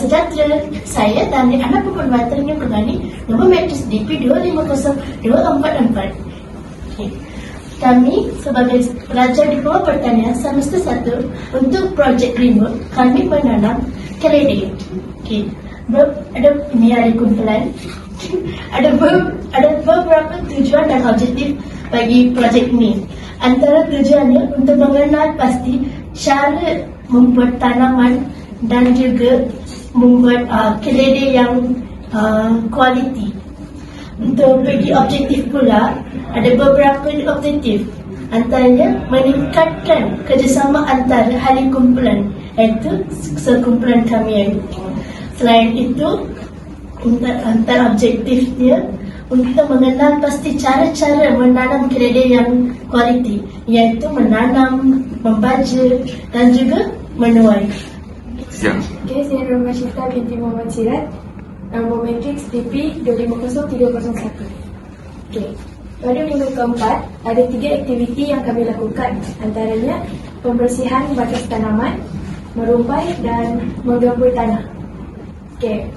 sejahtera. Saya Tani anak perempuan Terengganu Pergani nombor matris DP 250244. Okey. Kami sebagai pelajar di bawah pertanian semester 1 untuk projek remote kami menanam keledi. Okey. Ber, ada ini ada kumpulan. ada ber, ada beberapa tujuan dan objektif bagi projek ini. Antara tujuannya untuk mengenal pasti cara membuat tanaman dan juga membuat uh, keledi yang uh, kualiti. Untuk bagi objektif pula, ada beberapa objektif. Antaranya meningkatkan kerjasama antara ahli kumpulan iaitu sekumpulan kami ini. Selain itu, antara, antara objektifnya untuk mengenal pasti cara-cara menanam keledi yang kualiti iaitu menanam, membaca dan juga menuai. Ya. Okay, saya Roma Syifta binti Muhammad Sirat. Nombor matrix DP 250301 Okay, pada minggu keempat Ada tiga aktiviti yang kami lakukan. Antaranya Pembersihan batas tanaman Merumpai dan menggambur tanah. Okay,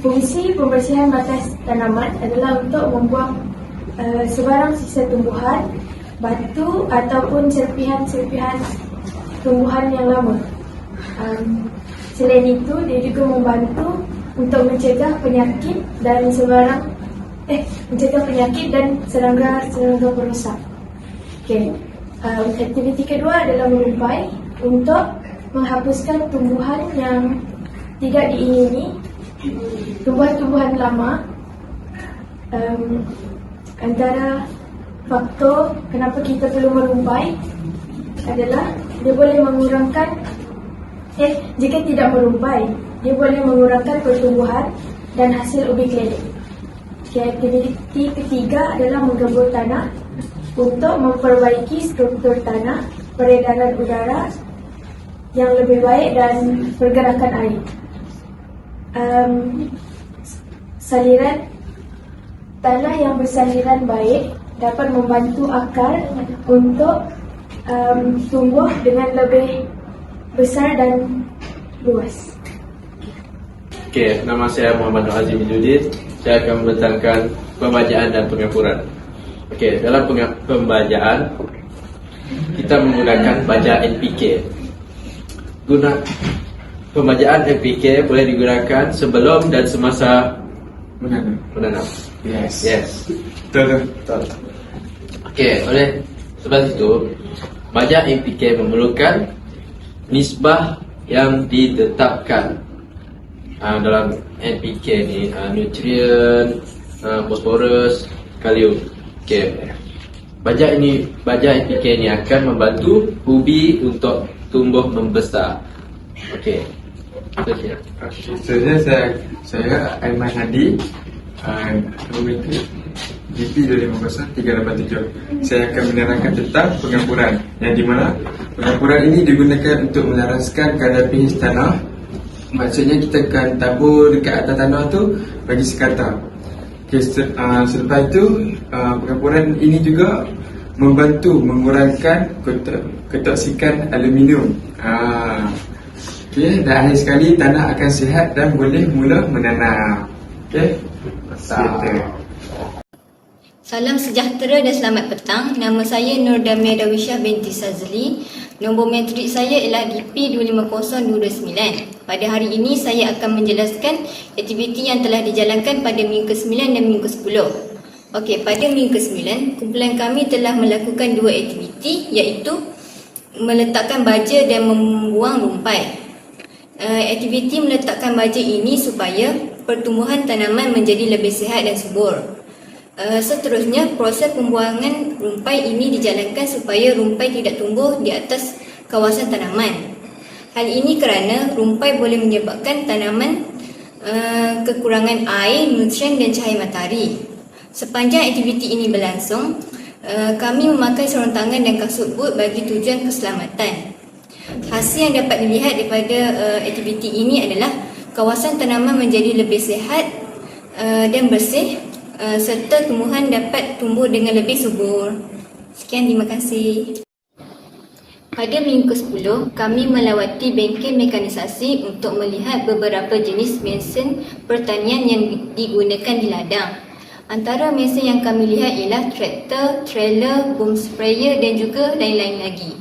fungsi pembersihan batas tanaman adalah untuk membuang uh, sebarang sisa tumbuhan Batu ataupun serpihan-serpihan tumbuhan yang lama. Um, selain itu, dia juga membantu untuk mencegah penyakit dan sebarang eh mencegah penyakit dan serangga-serangga perosak. Okey. Um, aktiviti kedua adalah merumpai untuk menghapuskan tumbuhan yang tidak diingini, tumbuhan-tumbuhan lama. Um, antara faktor kenapa kita perlu merumpai adalah dia boleh mengurangkan Eh, jika tidak merumpai, dia boleh mengurangkan pertumbuhan dan hasil ubi keledi. Okay, aktiviti ketiga adalah menggembur tanah untuk memperbaiki struktur tanah, peredaran udara yang lebih baik dan pergerakan air. Um, saliran tanah yang bersaliran baik dapat membantu akar untuk um, tumbuh dengan lebih besar dan luas. Okey, nama saya Muhammad Nur Azim Judid. Saya akan membentangkan pembacaan dan pengampuran. Okey, dalam pembacaan kita menggunakan baca NPK. Guna pembacaan NPK boleh digunakan sebelum dan semasa Menanam. menanam. Yes. Yes. Betul. Betul. Okey, oleh sebab itu baca NPK memerlukan nisbah yang ditetapkan uh, dalam NPK ni uh, nutrien, uh, fosforus, kalium. Okey. Baja ini baja NPK ni akan membantu ubi untuk tumbuh membesar. Okey. Terusnya. Okay, seterusnya saya saya Aiman Hadi uh, GP 250387 Saya akan menerangkan tentang pengampuran Yang di mana pengampuran ini digunakan untuk melaraskan kadar pH tanah. Maksudnya kita akan tabur dekat atas tanah tu bagi sekata okay, se- uh, Selepas itu uh, pengampuran ini juga membantu mengurangkan keto- ketoksikan aluminium. Uh, Okay, dan akhir sekali tanah akan sihat dan boleh mula menanam. Okay, sejahtera. Salam sejahtera dan selamat petang. Nama saya Nur Damia Dawisha binti Sazli. Nombor matrik saya ialah DP 250229. Pada hari ini saya akan menjelaskan aktiviti yang telah dijalankan pada minggu ke-9 dan minggu ke-10. Okey, pada minggu ke-9, kumpulan kami telah melakukan dua aktiviti iaitu meletakkan baja dan membuang rumpai. Uh, aktiviti meletakkan baja ini supaya pertumbuhan tanaman menjadi lebih sihat dan subur. Uh, seterusnya, proses pembuangan rumpai ini dijalankan supaya rumpai tidak tumbuh di atas kawasan tanaman. Hal ini kerana rumpai boleh menyebabkan tanaman uh, kekurangan air, nutrien dan cahaya matahari. Sepanjang aktiviti ini berlangsung, uh, kami memakai sarung tangan dan kasut boot bagi tujuan keselamatan. Hasil yang dapat dilihat daripada uh, aktiviti ini adalah kawasan tanaman menjadi lebih sihat uh, dan bersih uh, serta tumbuhan dapat tumbuh dengan lebih subur. Sekian, terima kasih. Pada minggu ke-10, kami melawati bengkel mekanisasi untuk melihat beberapa jenis mesin pertanian yang digunakan di ladang. Antara mesin yang kami lihat ialah traktor, trailer, boom sprayer dan juga lain-lain lagi.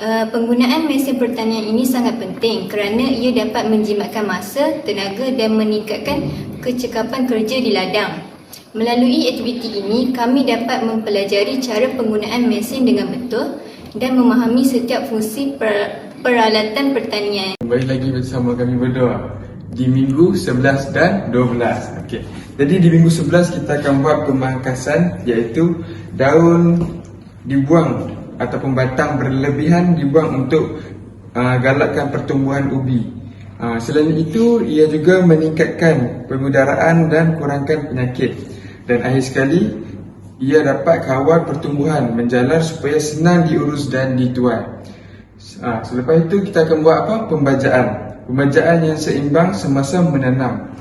Uh, penggunaan mesin pertanian ini sangat penting kerana ia dapat menjimatkan masa, tenaga dan meningkatkan kecekapan kerja di ladang. Melalui aktiviti ini, kami dapat mempelajari cara penggunaan mesin dengan betul dan memahami setiap fungsi per- peralatan pertanian. Kembali lagi bersama kami berdua di minggu 11 dan 12. Okey. Jadi di minggu 11 kita akan buat pemangkasan iaitu daun dibuang ataupun batang berlebihan dibuang untuk uh, galakkan pertumbuhan ubi. Uh, selain itu ia juga meningkatkan pengudaraan dan kurangkan penyakit. Dan akhir sekali ia dapat kawal pertumbuhan menjalar supaya senang diurus dan dituai. Ha, selepas itu kita akan buat apa? Pembajaan. Pembajaan yang seimbang semasa menanam.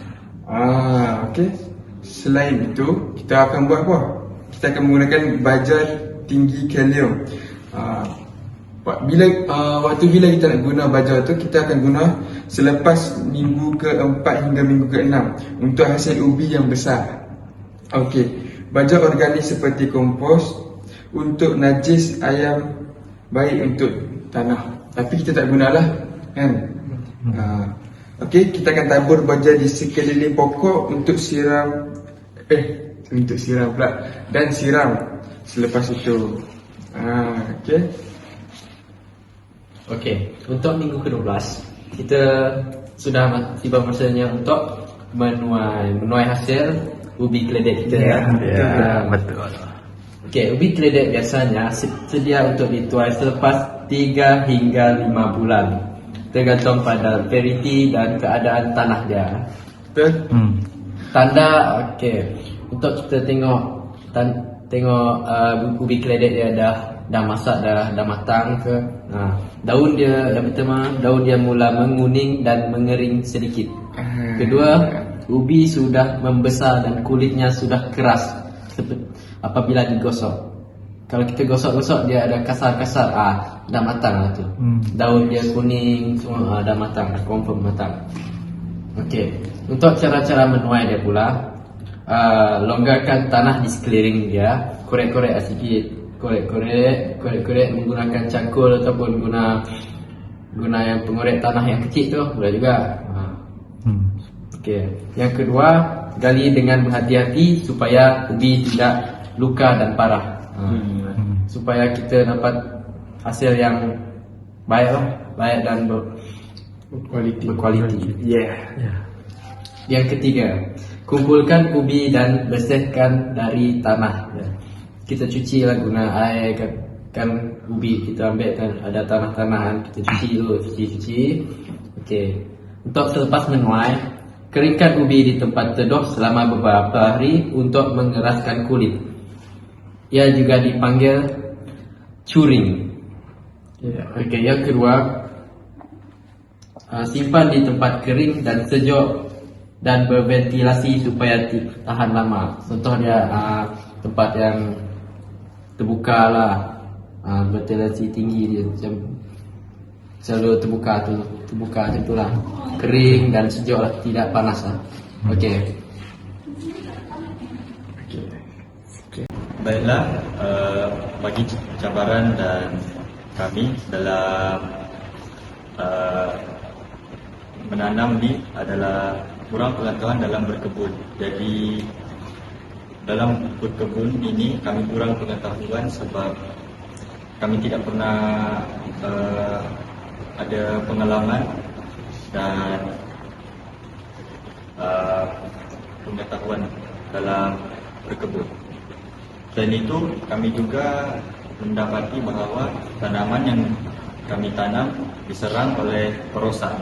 Ah, okey. Selain itu, kita akan buat apa? Kita akan menggunakan baja tinggi kalium. Ah, bila uh, waktu bila kita nak guna baja tu kita akan guna selepas minggu keempat hingga minggu keenam untuk hasil ubi yang besar. Okey. Baja organik seperti kompos untuk najis ayam baik untuk tanah. Tapi kita tak gunalah kan. Uh, Okey, kita akan tabur baja di sekeliling pokok untuk siram eh untuk siram pula dan siram selepas itu. Ah, okey. Okey, untuk minggu ke-12 kita sudah tiba masanya untuk menuai menuai hasil ubi keledek kita ya. Ya, betul. Okey, ubi keledek biasanya sedia untuk dituai selepas 3 hingga 5 bulan. Tergantung pada variety dan keadaan tanah dia. Betul? Hmm. Tanda okey. Untuk kita tengok tan, tengok uh, ubi keledek dia dah dah masak dah dah matang ke. Ha, daun dia yang pertama daun dia mula menguning dan mengering sedikit. Ah. Kedua, ubi sudah membesar dan kulitnya sudah keras apabila digosok. Kalau kita gosok-gosok dia ada kasar-kasar, ah dah matang lah tu. Hmm. Daun dia kuning semua ah, dah matang, dah confirm matang. Okey, untuk cara-cara menuai dia pula, uh, longgarkan tanah di sekeliling dia, korek-korek sikit, korek-korek, korek-korek menggunakan cangkul ataupun guna guna yang pengorek tanah yang kecil tu boleh juga. Ha. Hmm. Okey, yang kedua, gali dengan berhati-hati supaya ubi tidak luka dan parah. Ha. Hmm. Supaya kita dapat hasil yang baik lah, baik dan ber, Berkualiti. berkualiti. Yeah. Ya. Yang ketiga, kumpulkan ubi dan bersihkan dari tanah. Ya. Kita cuci lah guna air kan, kan ubi kita ambil kan ada tanah-tanahan kita cuci dulu, cuci-cuci. Okey. Untuk selepas menuai, keringkan ubi di tempat teduh selama beberapa hari untuk mengeraskan kulit. Ia juga dipanggil curing. Okey, yang kedua, Uh, simpan di tempat kering dan sejuk dan berventilasi supaya tahan lama. Contoh dia uh, tempat yang terbuka lah, uh, ventilasi tinggi dia macam selalu terbuka tu, terbuka macam tu lah. Kering dan sejuk lah, tidak panas lah. Okey. Baiklah, uh, bagi cabaran dan kami dalam uh, menanam ni adalah kurang pengetahuan dalam berkebun. Jadi dalam berkebun ini kami kurang pengetahuan sebab kami tidak pernah uh, ada pengalaman dan uh, pengetahuan dalam berkebun. Selain itu, kami juga mendapati bahawa tanaman yang kami tanam diserang oleh perosak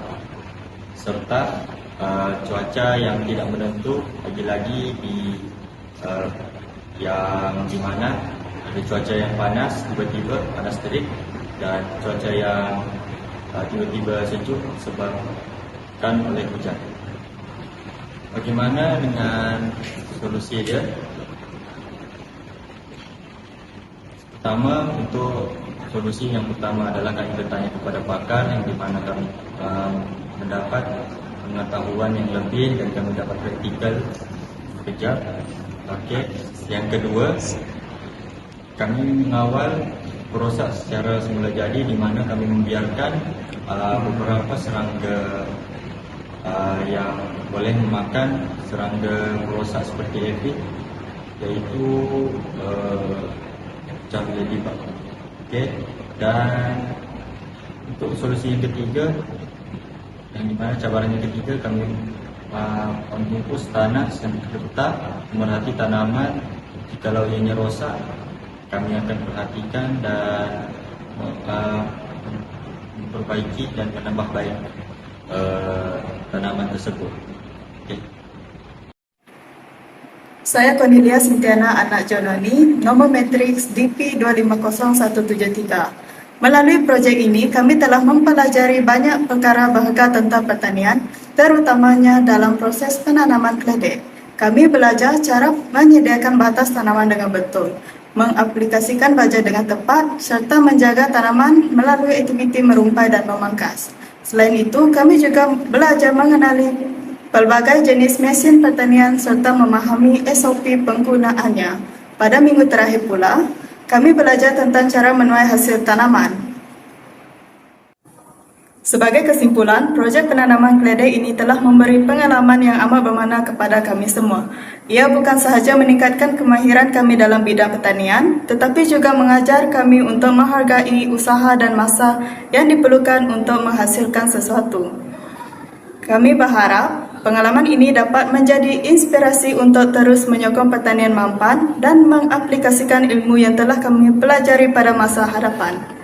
serta uh, cuaca yang tidak menentu lagi-lagi di uh, yang di mana ada cuaca yang panas tiba-tiba panas terik dan cuaca yang uh, tiba-tiba sejuk sebabkan oleh hujan. Bagaimana dengan solusi dia? Pertama untuk solusi yang pertama adalah kami bertanya kepada pakar yang di mana kami uh, mendapat pengetahuan yang lebih dan kami dapat praktikal sekejap. Okey. Yang kedua, kami mengawal proses secara semula jadi di mana kami membiarkan uh, beberapa serangga uh, yang boleh memakan serangga perosak seperti aphid iaitu uh, macam ladybug. Okey. Dan untuk solusi yang ketiga yang di mana cabaran yang ketiga kami membungkus tanah secara ketat memerhati tanaman jikalau ianya rosak kami akan perhatikan dan uh, memperbaiki dan menambah baik uh, tanaman tersebut. Okay. Saya Cornelia Sintiana anak Jononi, nombor matriks DP 250173. Melalui projek ini, kami telah mempelajari banyak perkara berharga tentang pertanian, terutamanya dalam proses penanaman keledek. Kami belajar cara menyediakan batas tanaman dengan betul, mengaplikasikan baja dengan tepat, serta menjaga tanaman melalui aktiviti merumpai dan memangkas. Selain itu, kami juga belajar mengenali pelbagai jenis mesin pertanian serta memahami SOP penggunaannya. Pada minggu terakhir pula, kami belajar tentang cara menuai hasil tanaman. Sebagai kesimpulan, projek penanaman keledai ini telah memberi pengalaman yang amat bermakna kepada kami semua. Ia bukan sahaja meningkatkan kemahiran kami dalam bidang pertanian, tetapi juga mengajar kami untuk menghargai usaha dan masa yang diperlukan untuk menghasilkan sesuatu. Kami berharap pengalaman ini dapat menjadi inspirasi untuk terus menyokong pertanian mampan dan mengaplikasikan ilmu yang telah kami pelajari pada masa hadapan.